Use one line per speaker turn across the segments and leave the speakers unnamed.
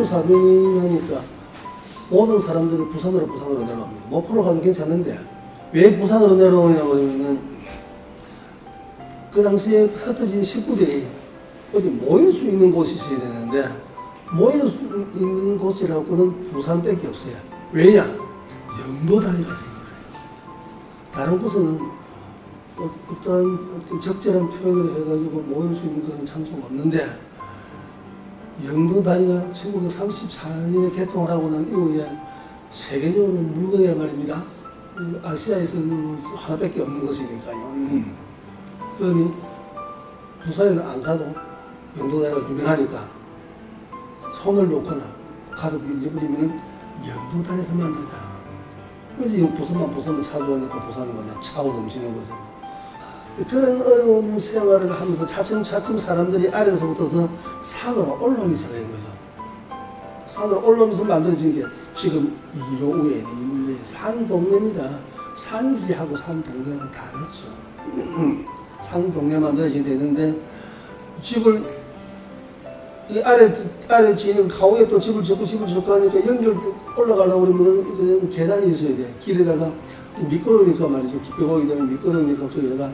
6.25 사변이 나니까 모든 사람들이 부산으로 부산으로 내려옵니다. 목포로 가도 괜찮은데 왜 부산으로 내려오냐고 그러면은 그 당시에 흩어진 식구들이 어디 모일 수 있는 곳이 있어야 되는데 모일 수 있는 곳이라고는 부산밖에 없어요. 왜냐? 영도 다리가 생겨요. 다른 곳은 어- 어떤 적절한 표현을 해가지고 모일 수 있는 그런 장소가 없는데 영도 다리가 1934년에 개통을 하고 난 이후에 세계적으로 물건이란 말입니다. 음, 아시아에서는 하나밖에 없는 것이니까요. 그러니 부산에는 안 가도 영도 다리가 유명하니까 손을 놓거나 가족이 잊어버리면 영도 다리에서 만나자. 그래서 이 부산만 부산을 찾아오니까 부산은 그냥 차고 넘치는 거죠. 그런 어려운 생활을 하면서 차츰차츰 사람들이 아래서부터 산으로 올라오기 시작한 거죠. 산으로 올라오면서 만들어진 게 지금 이 요우에 있는 산 동네입니다. 산지하고 산 동네하고 다르죠. 산 동네 만들어지게 되는데 집을 이 아래 아래 지는 가오에 또 집을 짓고 집을 짓고 하니까 연결 올라가려고 그러면 그 계단이 있어야 돼. 길에다가 미끄러우니까 말이죠. 깊이 되면 미끄러우니까 저기다가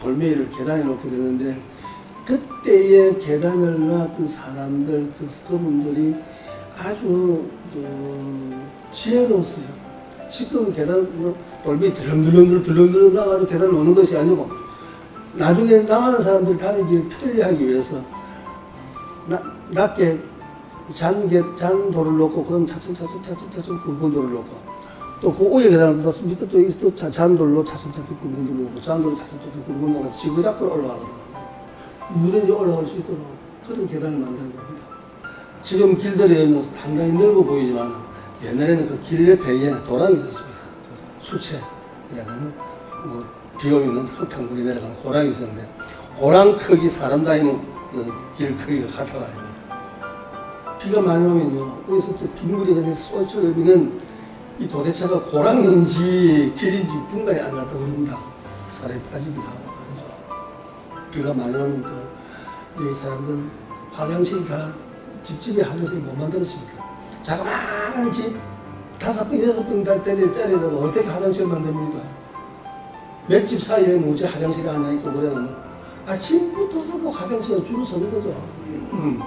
돌멩이를 계단에 놓게 되는데 그때의 계단을 놨던 사람들 그 그분들이 아주 저 지혜로웠어요. 지금 계단 뭐 돌멩이 들렁들렁 들렁들렁 나가지고 계단을 놓는 것이 아니고 나중에 남아는 사람들 다니기를 편리하기 위해서 나, 낮게 잔개, 잔돌을 놓고, 그럼 차츰, 차츰, 차츰, 차츰 굵은 돌을 놓고, 또그 위에 계단 넣어서 밑에 또, 이- 또 자- 잔돌로 굵은 돌을 놓고, 잔돌로 차츰 굵은 돌을 지그작으로 올라가더라고요. 누구든지 올라갈 수 있도록 그런 계단을 만드는 겁니다. 지금 길들에는 상당히 넓어 보이지만, 옛날에는 그길 옆에 도랑이 있었습니다. 수채라는, 뭐, 비 오면 흙탕물이 내려가는 고랑이 있었는데, 고랑 크기, 사람 다니는 그길 크기가 같아 말입니다. 비가 많이 오면요, 여기서부터 빗물이 그냥 쏟아지면 이 도대체가 고랑인지 길인지 분간이 안 갔다 그럽니다. 사람이 빠지기도 하고 말이죠. 비가 많이 오면 또 여기 사람들 화장실 다 집집에 화장실 못 만들었습니다. 자그마한 집 다섯 평 여섯 평달 때리 때리다가 어떻게 화장실 만듭니까? 몇 집 사이에 무지 화장실이 하나 있고 그러면 아침부터 쓰고 화장실에 줄을 서는 거죠. 음.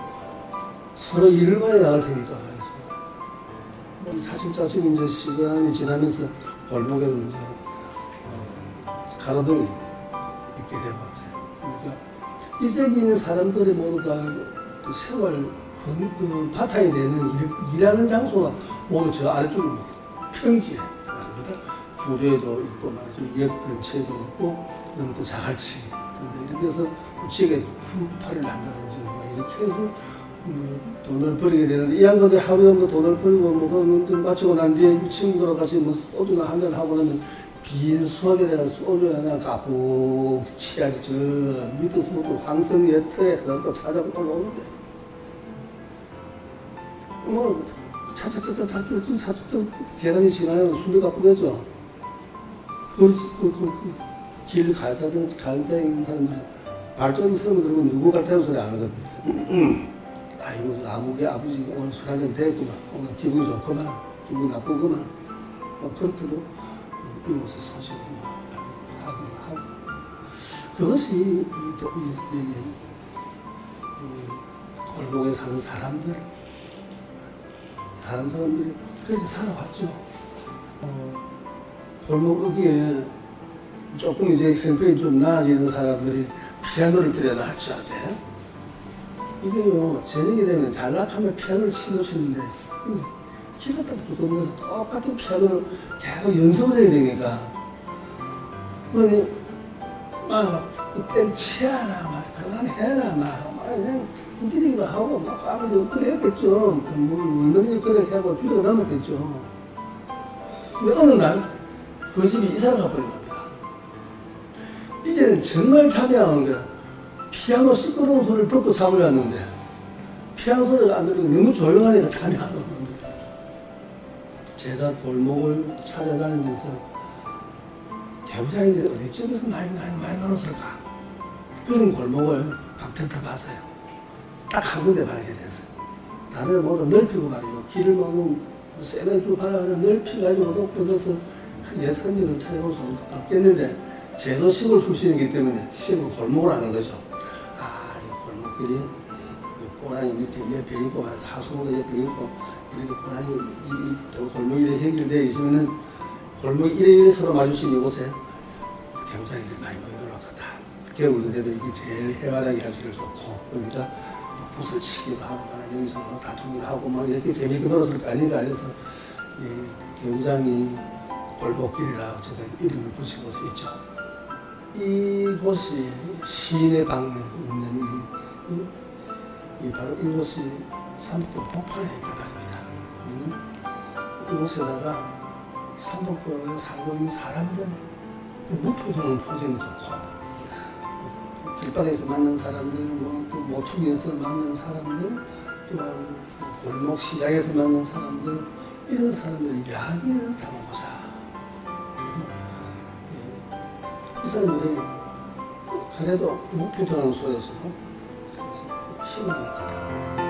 서로 일을 봐야 나갈 테니까. 사실 짜증 이제 시간이 지나면서 골목에 이제 어, 가로등이 있게 되고 그러니까 이 세계에 있는 사람들이 모두가 그 세월 그, 그 바탕이 되는 일, 일하는 장소가 모두 저 아래쪽입니다. 평지에 들어갑니다. 부대도 있고 말이죠. 역 근처에도 있고 또 자갈치 이렇게 해서 지역에 품팔이를 한다든지 뭐 이렇게 해서 음, 돈을 벌이게 되는데 이 양반들이 하루 정도 돈을 벌고 뭐 마치고 난 뒤에 친구들하고 같이 뭐 소주나 한잔 하고 나면 빈 수학에 대한 소주 그냥 가득 취하지 저 밑에서 부터 황성 여터에 그또 찾아고 올라오는 거야. 뭐 차차 차차 차 차 차차 계단이 지나요 숨이 가쁘겠죠. 그, 그, 그, 그, 길 갈다든 갈다 있는 사람들이 발전 있으면 그러면 누구 갈다는 소리 안 합니다. 아이고 아무개 아버지 오늘 술 한잔 됐구만 오늘 기분이 좋구만 기분 나쁘구만 뭐 그렇게도 이곳에 소식을 막 하기도 하고 그것이 이 도- 이- 이- 이 골목에 사는 사람들 사는 사람들이 그렇게 살아왔죠. 어, 골목 여기에 조금 이제 형편이 좀 나아지는 사람들이 피아노를 들여놨죠, 이제. 이게요, 저녁이 되면 잘락하면 피아노를 치놓치는데, 기가 딱 죽으면 똑같은 피아노를 계속 연습을 해야 되니까. 그러니, 막, 때치하라, 막, 그만해라, 막, 막, 그냥, 웃기기도 하고, 막, 아무리 그랬겠죠. 뭐, 얼마든지 그래 하고, 주저가 남았겠죠. 근데 어느 날, 그 집이 이사를 가버린 겁니다. 이제는 정말 오는 거야. 피아노 시끄러운 소리를 듣고 잠을 잤는데 피아노 소리가 안 들리고 너무 조용하니까 잠이 안 오는 겁니다. 제가 골목을 찾아다니면서 배우자인들이 어디쯤에서 많이 많이 많이 놀았을까 그런 골목을 박터터 봤어요. 딱 한 군데 가게 됐어요. 다른 데 모두 넓히고 말이죠. 길을 뭐 세면줄 발라서 넓혀가지고 높여서 옛 흔적을 찾아볼 수 없겠는데 제도 시골 출신이기 때문에 시골 골목을 아는 거죠. 아, 이 골목길이 이 고라니 밑에 옆에 있고 하수구가 옆에 있고 이렇게 고라니 이, 이 골목이 연결되어 있으면은 골목 이래 이래 서로 마주친 이곳에 경장이들 많이 모이도록 다 겨울인데도 이게 제일 해바라기 하기를 좋고 그러니까 붓을 치기도 하고 막 여기서 뭐 다투기도 하고 막 이렇게 재미있게 놀았을 거 아닌가 해서 이 경장이 골목길이라 제가 이름을 것이 있죠. 이곳이 시내 방에 있는 바로 이곳이 삼도 폭포에 있다 말입니다. 우리는 이곳에다가 삼복도에 살고 있는 사람들 무표정한 표정이 좋고 뭐 길바닥에서 만난 사람들 뭐또 모퉁이에서 만난 사람들 또한 골목 시장에서 만난 사람들 이런 사람들 이야기를 담아보자 그래서 예, 이 사람들이 그래도 무표정한 속에서도 희망이 있다